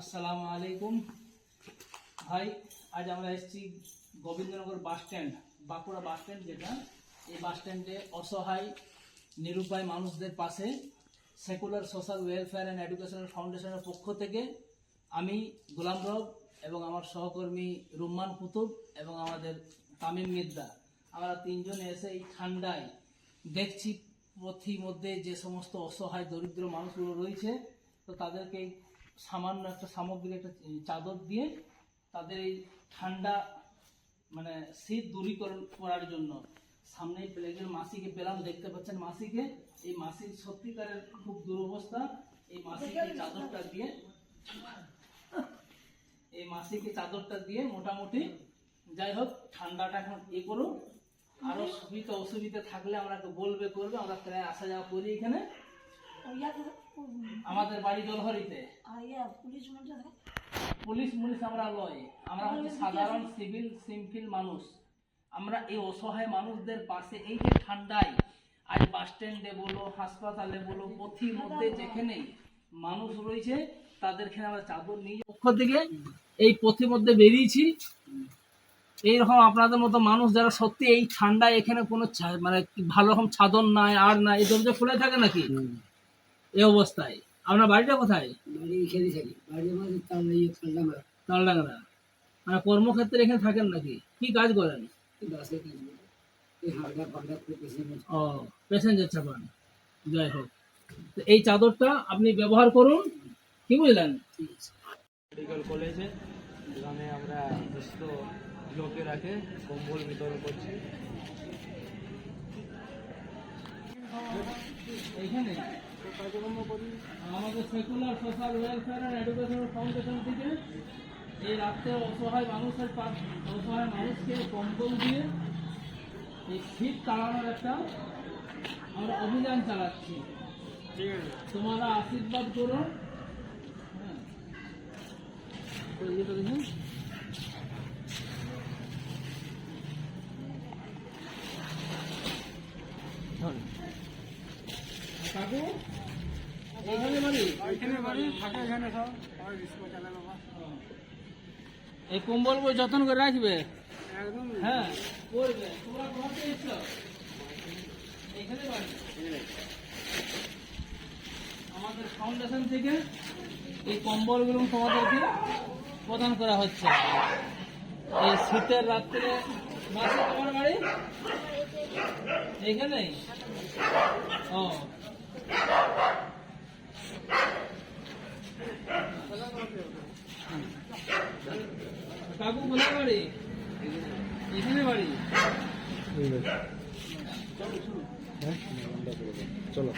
আসসালামু আলাইকুম। ভাই, আজ আমরা এসেছি Gobindanagar bus stand, Bankura bus stand যেটা। এই বাস স্ট্যান্ডে অসহায়, নিরুপায় মানুষদের পাশে secular social welfare and educational ফাউন্ডেশনের পক্ষ থেকে আমি গোলাম রব এবং আমার সহকর্মী রুম্মান কুতুব এবং আমাদের তামিম মির্জা আমরা তিনজন এসে এই ঠান্ডায় দেখছি পথি মধ্যে যে সমস্ত অসহায়, দরিদ্র মানুষগুলো রয়েছে, তো তাদেরকে সামান্য একটা সামগ্রী একটা চাদর দিয়ে তাদের এই ঠান্ডা মানে শীত দূরীকরণ করার জন্য সামনে একজন মাসিকে পেলাম, দেখতে পাচ্ছেন মাসিকে। এই মাসির সত্যিকারের খুব দুরবস্থা। এই মাসিকে চাদরটা দিয়ে, এই মাসিকে চাদরটা দিয়ে মোটামুটি যাই হোক, ঠান্ডাটা এখন এ করুক। আরও সুবিধা অসুবিধা থাকলে আমরা বলবে করবে, আমরা প্রায় আসা যাওয়া করি এখানে। আমাদের বাড়ি জলহরিতে। পুলিশ মুলিশ আমরা লয় আমরা হচ্ছে সাধারণ সিভিল সিম্পল মানুষ। আমরা এই অসহায় মানুষদের পাশে এই যে ঠান্ডায় আজ বাস স্ট্যান্ডে বলো হাসপাতালে বলো পথি মধ্যে যেখানেই মানুষ রয়েছে তাদেরকে আমরা চাদর নিয়ে পক্ষ থেকে এই পথির মধ্যে বেরিয়েছি। এইরকম আপনাদের মতো মানুষ যারা সত্যি এই ঠান্ডায় এখানে কোনো মানে ভালো রকম ছাদর নাই আর নাই এই দরজা খুলে থাকে নাকি? এই অবস্থায়। আপনার বাড়িটা কোথায়? বাড়ি এখানে থাকি। বাড়ির মধ্যে তালডাঙ্গা মানে কর্মক্ষেত্রে এখানে থাকেন নাকি? কি কাজ করেন? বাসে কাজ। ও প্যাসেঞ্জার চাপান যাই হোক। তো এই চাদরটা আপনি ব্যবহার করুন। কি বুঝলেন? ঠিক মেডিকেল কলেজে যেখানে আমরা সুস্থ লোকেরাকে কম্বল বিতরণ করছি। এইখানে? আমাদের secular social welfare and educational foundation থেকে এই রাত্রে অসহায় মানুষের অসহায় মানুষকে কম্বল দিয়ে এই শীত তাড়ানোর একটা আমরা অভিযান চালাচ্ছি। তোমরা আশীর্বাদ করো। হ্যাঁ। কাকু এইখানে বাড়ি? এখানে বাড়ি থাকে এখানে সব। এই কম্বল বই যত্ন করে রাখবে? একদম। হ্যাঁ। করবে। তোমরা কোথা এসছো? এখানে বাড়ি। আমাদের ফাউন্ডেশন থেকে এই কম্বলগুলো তোমাদেরকে প্রদান করা হচ্ছে। এই শীতের রাত্রে বাসে তোমার বাড়ি? এইখানেই ও। কাকু কোথায় বাড়ি। এখানে বাড়ি। চলো।